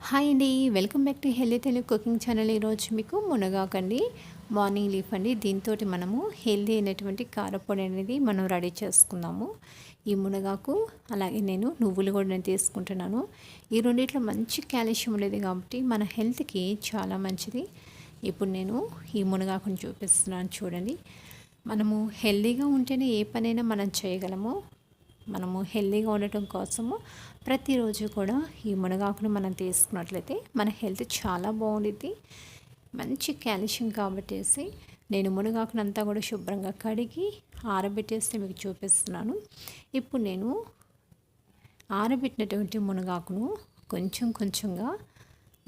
Hi అండి welcome back to healthy Telugu cooking channel. ఈరోజు మీకు మునగాకండి మార్నింగ్ లీఫ్ అండి. దీంతో మనము హెల్దీ అయినటువంటి కారపొడి అనేది మనం రెడీ చేసుకుందాము. ఈ మునగాకు అలాగే నేను నువ్వులు కూడా నేను తీసుకుంటున్నాను. ఈ రెండిట్లో మంచి కాల్షియం ఉండేది కాబట్టి మన హెల్త్కి చాలా మంచిది. ఇప్పుడు నేను ఈ మునగాకుని చూపిస్తున్నాను చూడండి. మనము హెల్దీగా ఉంటేనే ఏ పనైనా మనం చేయగలము. మనము హెల్దీగా ఉండటం కోసము ప్రతిరోజు కూడా ఈ మునగాకును మనం తీసుకున్నట్లయితే మన హెల్త్ చాలా బాగుండిద్ది. మంచి కాల్షియం కాబట్టేసి నేను మునగాకునంతా కూడా శుభ్రంగా కడిగి ఆరబెట్టేస్తే మీకు చూపిస్తున్నాను. ఇప్పుడు నేను ఆరబెట్టినటువంటి మునగాకును కొంచెం కొంచెంగా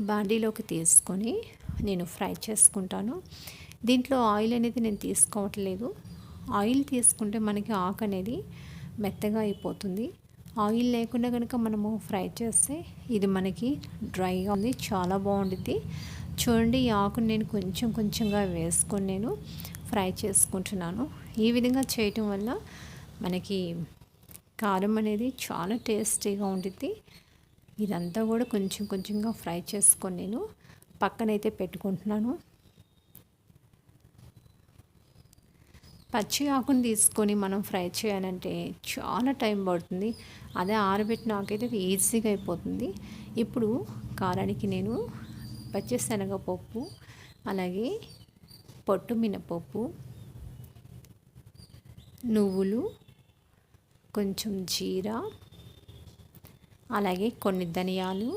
బాడీలోకి తీసుకొని నేను ఫ్రై చేసుకుంటాను. దీంట్లో ఆయిల్ అనేది నేను తీసుకోవట్లేదు. ఆయిల్ తీసుకుంటే మనకి ఆకు అనేది మెత్తగా అయిపోతుంది. ఆయిల్ లేకుండా కనుక మనము ఫ్రై చేస్తే ఇది మనకి డ్రైగా ఉంది చాలా బాగుంటుంది చూడండి ఈ ఆకును నేను కొంచెం కొంచెంగా వేసుకొని నేను ఫ్రై చేసుకుంటున్నాను. ఈ విధంగా చేయటం వల్ల మనకి కారం అనేది చాలా టేస్టీగా ఉంటుంది ఇదంతా కూడా కొంచెం కొంచెంగా ఫ్రై చేసుకొని నేను పక్కనైతే పెట్టుకుంటున్నాను. పచ్చి ఆకుని తీసుకొని మనం ఫ్రై చేయాలంటే చాలా టైం పడుతుంది. అదే ఆరబెట్టిన ఆకైతే ఈజీగా అయిపోతుంది. ఇప్పుడు కారానికి నేను పచ్చి శనగపప్పు అలాగే పొట్టు మినపప్పు నువ్వులు కొంచెం జీరా అలాగే కొన్ని ధనియాలు.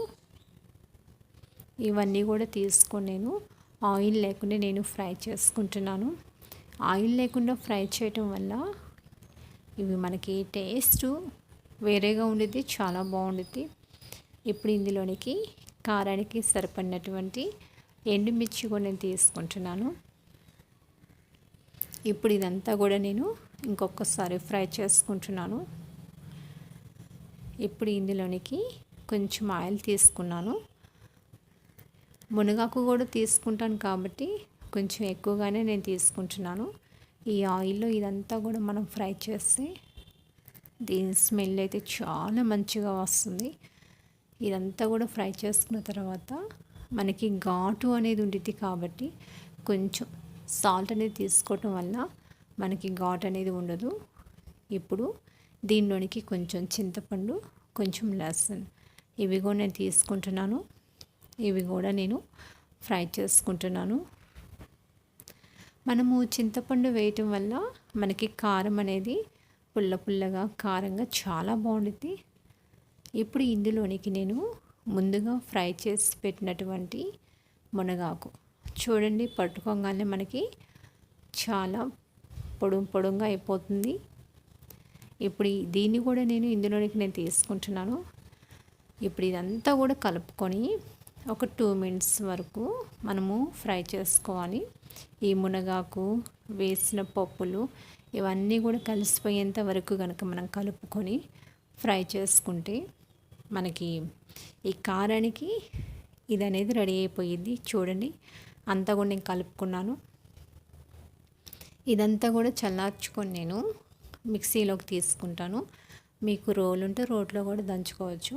ఇవన్నీ కూడా తీసుకొని నేను ఆయిల్ లేకుండా నేను ఫ్రై చేసుకుంటున్నాను. ఆయిల్ లేకుండా ఫ్రై చేయటం వల్ల ఇవి మనకి టేస్ట్ వేరేగా ఉండుద్ది చాలా బాగుండుద్ది. ఇప్పుడు ఇందులోనికి కారానికి సరిపడినటువంటి ఎండుమిర్చి కూడా నేను తీసుకుంటున్నాను. ఇప్పుడు ఇదంతా కూడా నేను ఇంకొకసారి ఫ్రై చేసుకుంటున్నాను. ఇప్పుడు ఇందులోనికి కొంచెం ఆయిల్ తీసుకున్నాను. మునగాకు కూడా తీసుకుంటాను కాబట్టి కొంచెం ఎక్కువగానే నేను తీసుకుంటున్నాను. ఈ ఆయిల్లో ఇదంతా కూడా మనం ఫ్రై చేస్తే దీని స్మెల్ అయితే చాలా మంచిగా వస్తుంది. ఇదంతా కూడా ఫ్రై చేసుకున్న తర్వాత మనకి ఘాటు అనేది ఉంటుంది కాబట్టి కొంచెం సాల్ట్ అనేది తీసుకోవటం వల్ల మనకి ఘాట్ అనేది ఉండదు. ఇప్పుడు దీనిలోనికి కొంచెం చింతపండు కొంచెం లసన్ ఇవి కూడా నేను తీసుకుంటున్నాను. ఇవి కూడా నేను ఫ్రై చేసుకుంటున్నాను. మనము చింతపండు వేయటం వల్ల మనకి కారం అనేది పుల్ల పుల్లగా కారంగా చాలా బాగుంటుంది ఇప్పుడు ఇందులోనికి నేను ముందుగా ఫ్రై చేసి పెట్టినటువంటి మునగాకు. చూడండి పట్టుకోగానే మనకి చాలా పొడు పొడుగా అయిపోతుంది. ఇప్పుడు దీన్ని కూడా నేను ఇందులోనికి నేను తీసుకుంటున్నాను. ఇప్పుడు ఇదంతా కూడా కలుపుకొని ఒక టూ మినిట్స్ వరకు మనము ఫ్రై చేసుకోవాలి. ఈ మునగాకు వేసిన పప్పులు ఇవన్నీ కూడా కలిసిపోయేంత వరకు కనుక మనం కలుపుకొని ఫ్రై చేసుకుంటే మనకి ఈ కారానికి ఇది అనేది రెడీ అయిపోయింది. చూడండి అంతా కూడా నేను కలుపుకున్నాను. ఇదంతా కూడా చల్లార్చుకొని నేను మిక్సీలోకి తీసుకుంటాను. మీకు రోలు ఉంటే రోట్లో కూడా దంచుకోవచ్చు.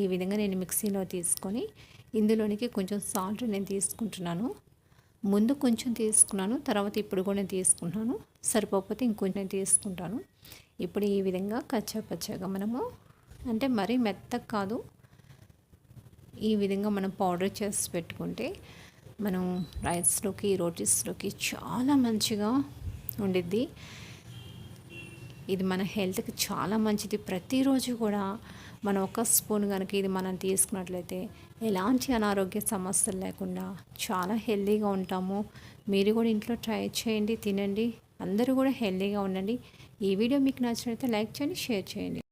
ఈ విధంగా నేను మిక్సీలో తీసుకొని ఇందులోనికి కొంచెం సాల్ట్ నేను తీసుకుంటున్నాను. ముందు కొంచెం తీసుకున్నాను తర్వాత ఇప్పుడు కూడా నేను తీసుకుంటున్నాను. సరిపోకపోతే ఇంకొంచెం తీసుకుంటాను. ఇప్పుడు ఈ విధంగా కచ్చాపచ్చాగా మనము అంటే మరీ మెత్తగా కాదు ఈ విధంగా మనం పౌడర్ చేసి పెట్టుకుంటే మనం రైస్లోకి రోటీస్లోకి చాలా మంచిగా ఉండిద్ది. ఇది మన హెల్త్కి చాలా మంచిది. ప్రతిరోజు కూడా మనం ఒక స్పూన్ కనుక ఇది మనం తీసుకున్నట్లయితే ఎలాంటి అనారోగ్య సమస్యలు లేకుండా చాలా హెల్తీగా ఉంటాము. మీరు కూడా ఇంట్లో ట్రై చేయండి తినండి. అందరూ కూడా హెల్తీగా ఉండండి. ఈ వీడియో మీకు నచ్చినట్లయితే లైక్ చేయండి షేర్ చేయండి.